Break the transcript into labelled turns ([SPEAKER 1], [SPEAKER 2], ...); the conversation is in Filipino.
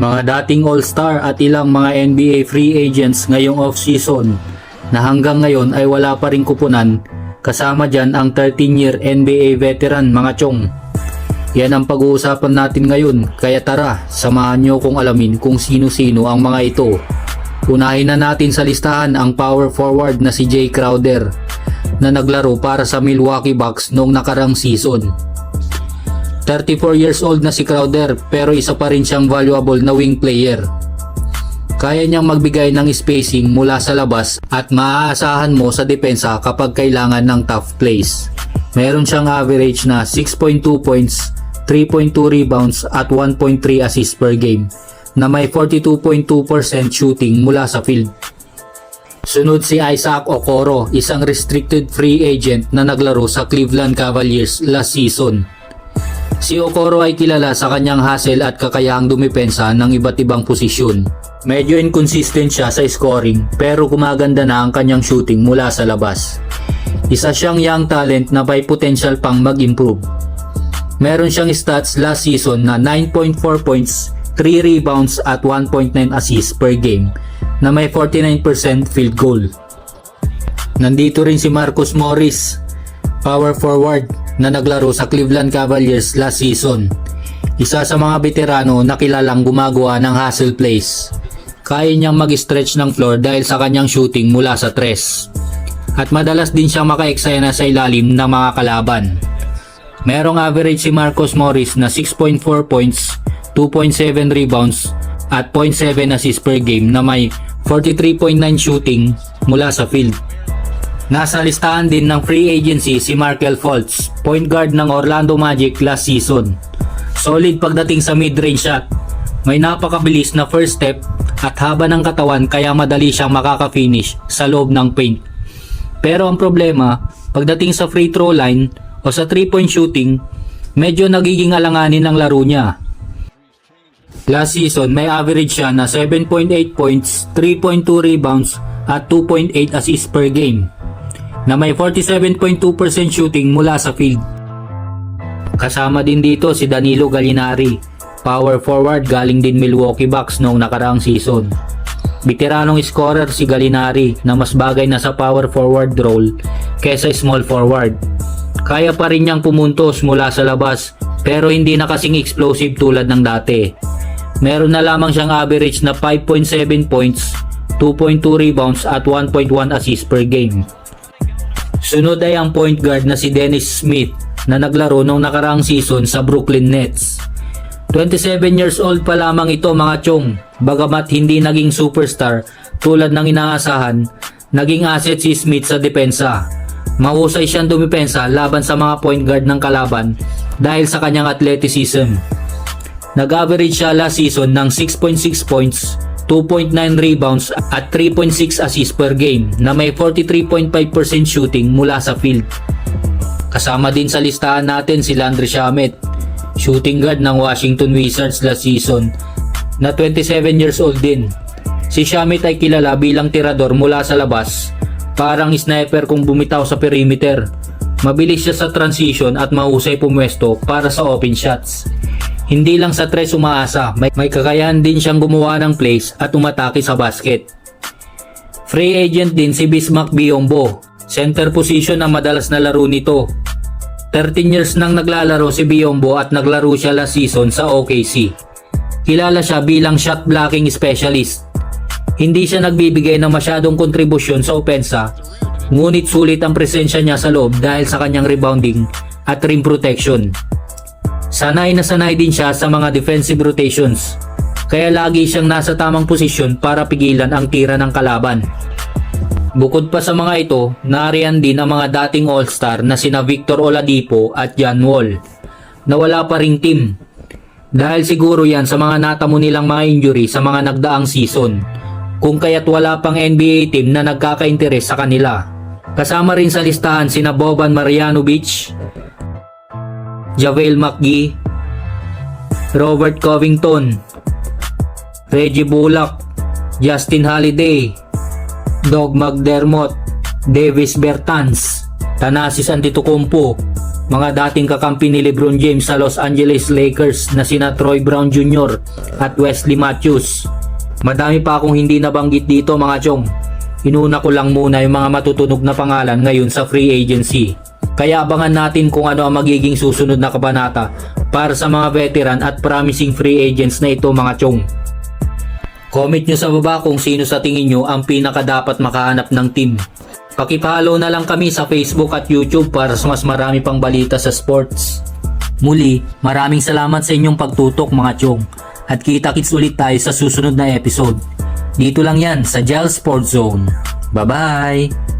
[SPEAKER 1] Mga dating all-star at ilang mga NBA free agents ngayong off-season na hanggang ngayon ay wala pa rin kupunan kasama dyan ang 13-year NBA veteran mga chong. Yan ang pag-uusapan natin ngayon kaya tara samahan nyo kong alamin kung sino-sino ang mga ito. Unahin na natin sa listahan ang power forward na si Jay Crowder na naglaro para sa Milwaukee Bucks noong nakarang season. 34 years old na si Crowder pero isa pa rin siyang valuable na wing player. Kaya niyang magbigay ng spacing mula sa labas at maaasahan mo sa depensa kapag kailangan ng tough plays. Meron siyang average na 6.2 points, 3.2 rebounds at 1.3 assists per game na may 42.2% shooting mula sa field. Sunod si Isaac Okoro, isang restricted free agent na naglaro sa Cleveland Cavaliers last season. Si Okoro ay kilala sa kanyang hustle at kakayahang dumipensa ng iba't ibang posisyon. Medyo inconsistent siya sa scoring pero gumaganda na ang kanyang shooting mula sa labas. Isa siyang young talent na may potential pang mag-improve. Meron siyang stats last season na 9.4 points, 3 rebounds at 1.9 assists per game na may 49% field goal. Nandito rin si Marcus Morris, power forward na naglaro sa Cleveland Cavaliers last season. Isa sa mga veterano na kilalang gumagawa ng hustle plays. Kaya niyang mag-stretch ng floor dahil sa kanyang shooting mula sa tres. At madalas din siyang maka-eksena sa ilalim ng mga kalaban. Merong average si Marcus Morris na 6.4 points, 2.7 rebounds, at 0.7 assists per game na may 43.9 shooting mula sa field. Nasa listahan din ng free agency si Markel Fultz, point guard ng Orlando Magic last season. Solid pagdating sa mid-range shot. May napakabilis na first step at haba ng katawan kaya madali siyang makaka-finish sa loob ng paint. Pero ang problema, pagdating sa free throw line o sa 3-point shooting, medyo nagiging alanganin ang laro niya. Last season, may average siya na 7.8 points, 3.2 rebounds at 2.8 assists per game na may 47.2% shooting mula sa field. Kasama din dito si Danilo Gallinari, power forward galing din Milwaukee Bucks noong nakaraang season. Veteranong scorer si Gallinari na mas bagay na sa power forward role kesa small forward. Kaya pa rin niyang pumuntos mula sa labas pero hindi na kasing explosive tulad ng dati. Meron na lamang siyang average na 5.7 points, 2.2 rebounds at 1.1 assists per game. Sunod ay ang point guard na si Dennis Smith na naglaro noong nakaraang season sa Brooklyn Nets. 27 years old pa lamang ito mga chong, bagamat hindi naging superstar tulad ng inaasahan, naging asset si Smith sa depensa. Mahusay siyang dumipensa laban sa mga point guard ng kalaban dahil sa kanyang athleticism. Nag-average siya last season ng 6.6 points, 2.9 rebounds at 3.6 assists per game na may 43.5% shooting mula sa field. Kasama din sa listahan natin si Landry Shamet, shooting guard ng Washington Wizards last season na 27 years old din. Si Shamet ay kilala bilang tirador mula sa labas, parang sniper kung bumitaw sa perimeter. Mabilis siya sa transition at mahusay pumwesto para sa open shots. Hindi lang sa tres umaasa, may, may kakayahan din siyang gumawa ng plays at umatake sa basket. Free agent din si Bismack Biombo, center position ang madalas na laro nito. 13 years nang naglalaro si Biombo at naglaro siya last season sa OKC. Kilala siya bilang shot blocking specialist. Hindi siya nagbibigay ng masyadong kontribusyon sa opensa, ngunit sulit ang presensya niya sa loob dahil sa kanyang rebounding at rim protection. Sanay na sanay din siya sa mga defensive rotations, kaya lagi siyang nasa tamang posisyon para pigilan ang tira ng kalaban. Bukod pa sa mga ito, nariyan din ang mga dating all-star na sina Victor Oladipo at Jan Wall, na wala pa ring team. Dahil siguro yan sa mga natamo nilang mga injury sa mga nagdaang season, kung kaya't wala pang NBA team na nagkaka-interes sa kanila. Kasama rin sa listahan sina Boban Marjanovic, Javel McGee, Robert Covington, Reggie Bullock, Justin Holiday, Dog McDermott, Davis Bertans, Thanasis Antetokounmpo, mga dating kakampi ni Lebron James sa Los Angeles Lakers na sina Troy Brown Jr. at Wesley Matthews. Madami pa akong hindi nabanggit dito mga chong. Inuna ko lang muna yung mga matutunog na pangalan ngayon sa free agency. Kaya abangan natin kung ano ang magiging susunod na kabanata para sa mga veteran at promising free agents na ito mga chong. Comment nyo sa baba kung sino sa tingin nyo ang pinaka dapat makahanap ng team. Pakipollow na lang kami sa Facebook at YouTube para sa mas marami pang balita sa sports. Muli, maraming salamat sa inyong pagtutok mga chong at kita-kits ulit tayo sa susunod na episode. Dito lang yan sa Gel Sport Zone. Bye-bye!